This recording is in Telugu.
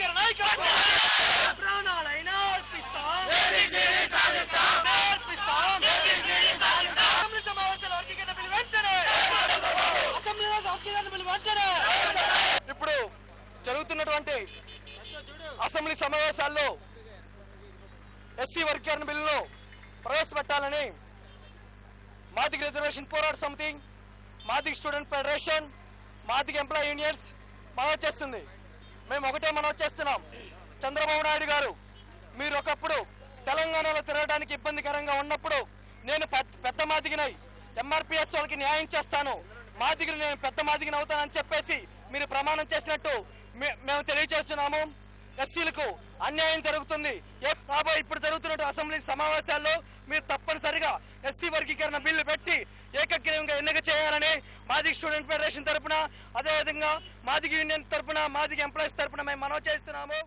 గారి నాయకత్వం ప్రాణాలైనా అర్పిస్తాం. అర్పిస్తాం. అసెంబ్లీ సమావేశాల వర్గీకరణ బిల్లు వెంటనే. అసెంబ్లీలో బిల్లు వెంటనే. ఇప్పుడు జరుగుతున్నటువంటి అసెంబ్లీ సమావేశాల్లో ఎస్సీ వర్గీకరణ బిల్లును ప్రవేశపెట్టాలని Madiga reservation Porata Samiti Madiga student federation Madiga employee unions మనవి చేస్తుంది. మేము ఒకటే మనం చేస్తున్నాం. చంద్రబాబు నాయుడు గారు మీరు ఒకప్పుడు తెలంగాణలో తిరగడానికి ఇబ్బందికరంగా ఉన్నప్పుడు నేను పెద్ద- పెద్ద మాదిగినై ఎంఆర్పిఎస్ వాళ్ళకి న్యాయం చేస్తాను. మాదిగిన నేను పెద్ద మాదిగిని అవుతానని చెప్పేసి మీరు ప్రమాణం చేసినట్టు మే- మేము తెలియజేస్తున్నాము. ఎస్సీలకు అన్యాయం జరుగుతుంది. ఏ- రాబోయే ఇప్పుడు జరుగుతున్న అసెంబ్లీ సమావేశాల్లో మీరు తప్పనిసరిగా ఎస్సీ వర్గీకరణ బిల్లు పెట్టి ఏకగ్రీవంగా ఎన్నిక చేయాలని మాదిగ స్టూడెంట్ ఫెడరేషన్ తరఫున అదేవిధంగా మాదిగ యూనియన్ తరఫున మాదిగ ఎంప్లాయీస్ తరఫున మేము మనవి చేస్తున్నాము.